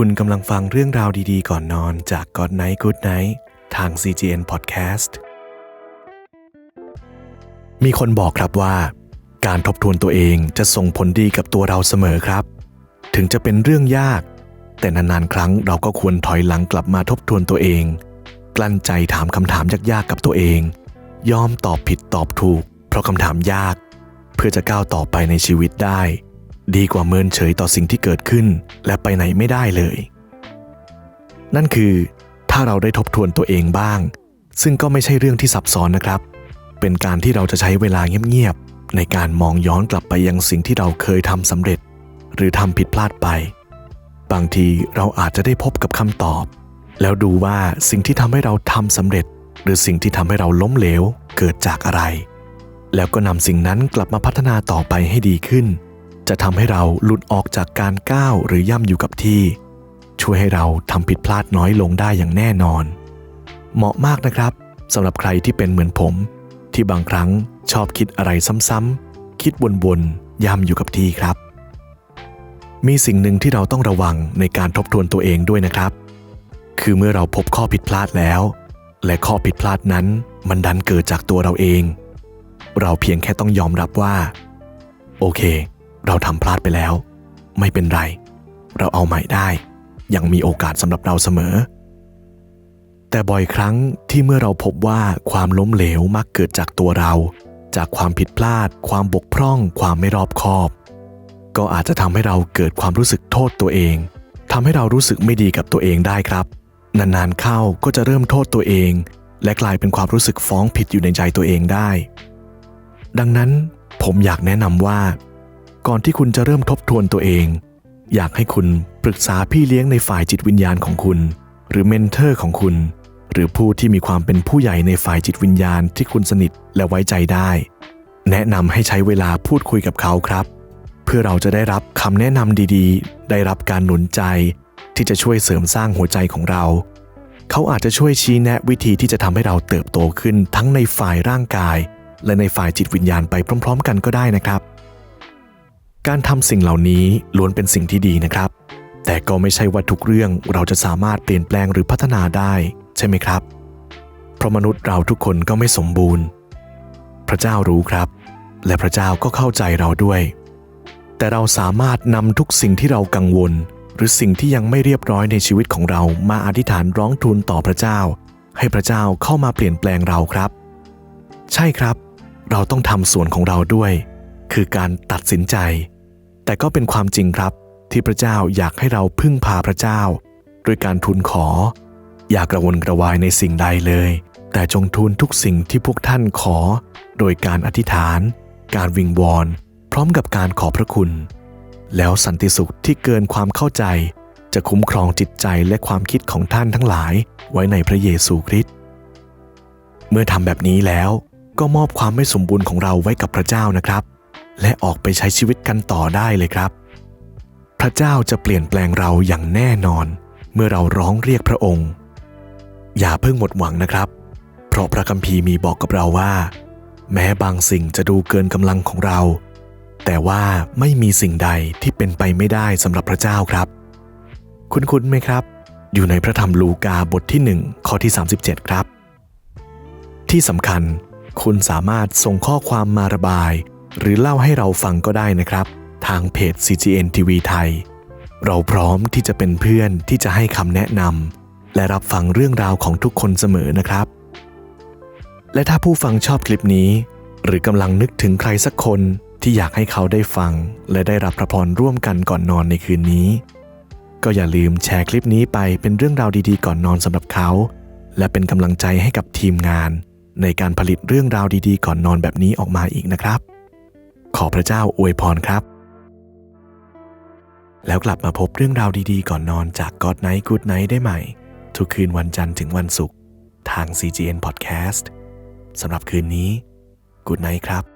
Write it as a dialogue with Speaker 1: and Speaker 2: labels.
Speaker 1: คุณกำลังฟังเรื่องราวดีๆ ก่อนนอนจาก God Night Good Night ทาง CGN Podcast มีคนบอกครับว่า การทบทวนตัวเองจะส่งผลดีกับตัวเราเสมอครับ ถึงจะเป็นเรื่องยาก แต่นานๆ ครั้งเราก็ควรถอยหลังกลับมาทบทวนตัวเอง กลั้นใจถามคำถามยากๆ กับตัวเอง ยอมตอบผิดตอบถูก เพราะคำถามยาก เพื่อจะก้าวต่อไปในชีวิตได้ ดีกว่าเมินเฉยต่อสิ่งที่เกิดขึ้น และไปไหนไม่ได้เลย นั่นคือ ถ้าเราได้ทบทวนตัวเองบ้าง ซึ่งก็ไม่ใช่เรื่องที่ซับซ้อนนะครับ เป็นการที่เราจะใช้เวลาเงียบๆในการมองย้อนกลับไปยังสิ่งที่เราเคยทำสำเร็จ หรือทำผิดพลาดไป บางทีเราอาจจะได้พบกับคำตอบ แล้วดูว่าสิ่งที่ทำให้เราทำสำเร็จ หรือสิ่งที่ทำให้เราล้มเหลวเกิดจากอะไร แล้วก็นำสิ่งนั้นกลับมาพัฒนาต่อไปให้ดีขึ้น จะทำให้เราหลุดออกจากการก้าวหรือย่ำอยู่กับที่ ช่วยให้เราทำผิดพลาดน้อยลงได้อย่างแน่นอน เหมาะมากนะครับสำหรับใครที่เป็นเหมือนผม ที่บางครั้งชอบคิดอะไรซ้ำๆคิดวนๆย่ำอยู่กับที่ครับ มีสิ่งหนึ่งที่เราต้องระวังในการทบทวนตัวเองด้วยนะครับ คือเมื่อเราพบข้อผิดพลาดแล้ว และข้อผิดพลาดนั้นมันดันเกิดจากตัวเราเอง เราเพียงแค่ต้องยอมรับว่า โอเค เราทำพลาดไปแล้ว ไม่เป็นไร เราเอาใหม่ได้ ยังมีโอกาสสำหรับเราเสมอ แต่บ่อยครั้งที่เมื่อเราพบว่าความล้มเหลวมักเกิดจากตัวเรา จากความผิดพลาด ความบกพร่อง ความไม่รอบคอบ ก็อาจจะทำให้เราเกิดความรู้สึกโทษตัวเองทำให้เรารู้สึกไม่ดีกับตัวเองได้ครับ นานๆเข้าก็จะเริ่มโทษตัวเอง และกลายเป็นความรู้สึกฟ้องผิดอยู่ในใจตัวเองได้ ดังนั้นผมอยากแนะนำว่า ก่อนที่คุณจะเริ่มทบทวนตัวเอง อยากให้คุณปรึกษาพี่เลี้ยงในฝ่ายจิตวิญญาณของคุณ หรือเมนเทอร์ของคุณ หรือผู้ที่มีความเป็นผู้ใหญ่ในฝ่ายจิตวิญญาณที่คุณสนิทและไว้ใจได้ แนะนำให้ใช้เวลาพูดคุยกับเขาครับ เพื่อเราจะได้รับคำแนะนำดีๆ ได้รับการหนุนใจ ที่จะช่วยเสริมสร้างหัวใจของเรา เขาอาจจะช่วยชี้แนะวิธีที่จะทำให้เราเติบโตขึ้นทั้งในฝ่ายร่างกาย และในฝ่ายจิตวิญญาณไปพร้อม ๆ กันก็ได้นะครับ การทำสิ่งเหล่านี้ล้วนเป็นสิ่งที่ดีนะครับ แต่ก็ไม่ใช่ว่าทุกเรื่องเราจะสามารถเปลี่ยนแปลงหรือพัฒนาได้ใช่ไหมครับ เพราะมนุษย์เราทุกคนก็ไม่สมบูรณ์ พระเจ้ารู้ครับ และพระเจ้าก็เข้าใจเราด้วย แต่เราสามารถนำทุกสิ่งที่เรากังวล หรือสิ่งที่ยังไม่เรียบร้อยในชีวิตของเรามาอธิษฐานร้องทูลต่อพระเจ้า ให้พระเจ้าเข้ามาเปลี่ยนแปลงเราครับ ใช่ครับ เราต้องทำส่วนของเราด้วย คือการตัดสินใจ แต่ก็เป็นความจริงครับ ที่พระเจ้าอยากให้เราพึ่งพาพระเจ้า ด้วยการทูลขอ อย่ากระวนกระวายในสิ่งใดเลย แต่จงทูลทุกสิ่งที่พวกท่านขอ โดยการอธิษฐาน การวิงวอน พร้อมกับการขอพระคุณ แล้วสันติสุขที่เกินความเข้าใจ จะคุ้มครองจิตใจและความคิดของท่านทั้งหลายไว้ในพระเยซูคริสต์เมื่อทำแบบนี้แล้วก็มอบความไม่สมบูรณ์ของเราไว้กับพระเจ้านะครับ และออกไปใช้ชีวิตกันต่อได้เลยครับ พระเจ้าจะเปลี่ยนแปลงเราอย่างแน่นอน เมื่อเราร้องเรียกพระองค์ อย่าเพิ่งหมดหวังนะครับ เพราะพระคัมภีร์มีบอกกับเราว่า แม้บางสิ่งจะดูเกินกำลังของเรา แต่ว่าไม่มีสิ่งใดที่เป็นไปไม่ได้สำหรับพระเจ้าครับ คุ้นๆไหมครับ อยู่ในพระธรรมลูกาบทที่ 1 ข้อที่ 37 ครับ ที่สำคัญคุณสามารถส่งข้อความมาระบาย หรือเล่าให้เราฟังก็ได้นะครับ ทางเพจ CGN TV ไทย เราพร้อมที่จะเป็นเพื่อนที่จะให้คำแนะนำและรับฟังเรื่องราวของทุกคนเสมอนะครับ และถ้าผู้ฟังชอบคลิปนี้ หรือกำลังนึกถึงใครสักคนที่อยากให้เขาได้ฟัง และได้รับพระพรร่วมกันก่อนนอนในคืนนี้ ก็อย่าลืมแชร์คลิปนี้ไปเป็นเรื่องราวดีๆ ก่อนนอนสำหรับเขา และเป็นกำลังใจให้กับทีมงาน ในการผลิตเรื่องราวดีๆ ก่อนนอนแบบนี้ออกมาอีกนะครับ ขอพระเจ้าอวยพรครับ แล้วกลับมาพบเรื่องราวดีๆ ก่อนนอนจาก God Night Good Night ได้ใหม่ ทุกคืนวันจันทร์ถึงวันศุกร์ทาง CGN Podcast สำหรับคืนนี้ Good Night ครับ